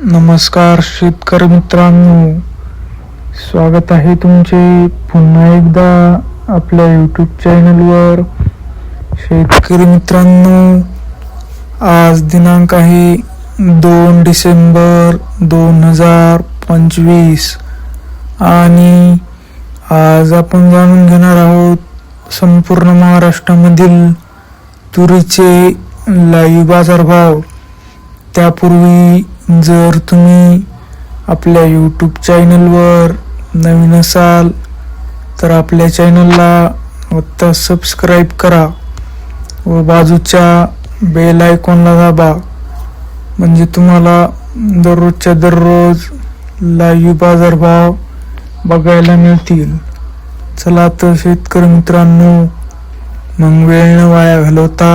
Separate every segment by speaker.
Speaker 1: नमस्कार शेतकरी मित्रांनो. स्वागत आहे तुमचे पुन्हा एकदा आपल्या यूट्यूब चॅनलवर शेतकरी मित्रांनो आज दिनांक आहे दोन डिसेंबर दोन हजार पंचवीस. आणि आज आपण जाणून घेणार आहोत संपूर्ण महाराष्ट्रामधील तुरीचे लाईव्ह बाजारभाव त्यापूर्वी जर तुम्ही आपल्या यूट्यूब चॅनलवर नवीन असाल तर आपल्या चॅनलला आत्ता सबस्क्राईब करा व बाजूच्या बेल आयकॉनला दाबा. म्हणजे तुम्हाला दररोजच्या दररोज लाईव्ह बाजारभाव बघायला मिळतील. चला तर शेतकरी मित्रांनो मग वेळ न वाया घालवता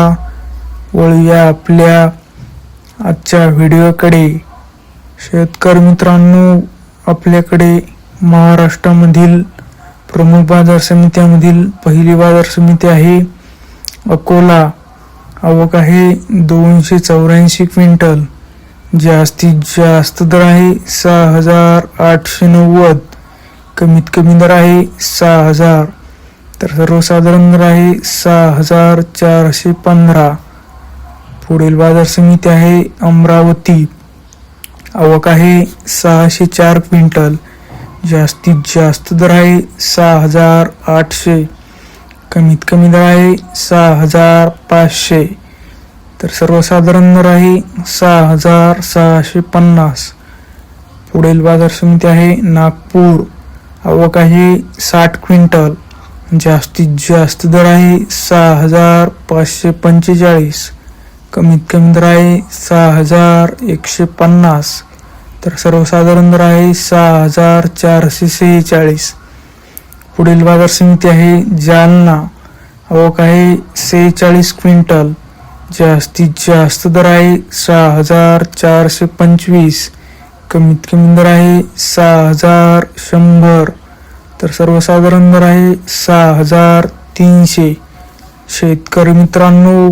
Speaker 1: वळूया आपल्या आजच्या व्हिडिओकडे शेतकरी मित्रांनो आपल्याकडे महाराष्ट्रामधील प्रमुख बाजार समित्यामधील पहिली बाजार समिती आहे. अकोला. आवक आहे दोनशे चौऱ्याऐंशी क्विंटल. जास्तीत जास्त दर आहे सहा हजार आठशे नव्वद. कमीत कमी दर आहे सहा हजार. तर सर्वसाधारण दर आहे सहा हजार चारशे पंधरा. पुढील बाजार समिती आहे अमरावती. आवक आहे सहाशे चार क्विंटल. जास्तीत जास्त दर आहे सहा हजार आठशे. कमीत कमी दर आहे सहा हजार पाचशे. तर सर्वसाधारण दर आहे सहा हजार सहाशे पन्नास. पुढील बाजार समिती आहे नागपूर. आवक आहे साठ क्विंटल. जास्तीत जास्त दर आहे सहा हजार पाचशे पंचेचाळीस. कमीत कमी दर आहे सहा हजार एकशे पन्नास. तर सर्वसाधारण दर आहे सहा हजार चारशे सेहेचाळीस. पुढील बाजार समिती आहे जालना. आवक आहे सेहेचाळीस क्विंटल. जास्तीत जास्त दर आहे सहा हजार चारशे पंचवीस. कमीत कमी दर आहे सहा हजार शंभर. तर सर्वसाधारण दर आहे सहा हजार तीनशे. शेतकरी मित्रांनो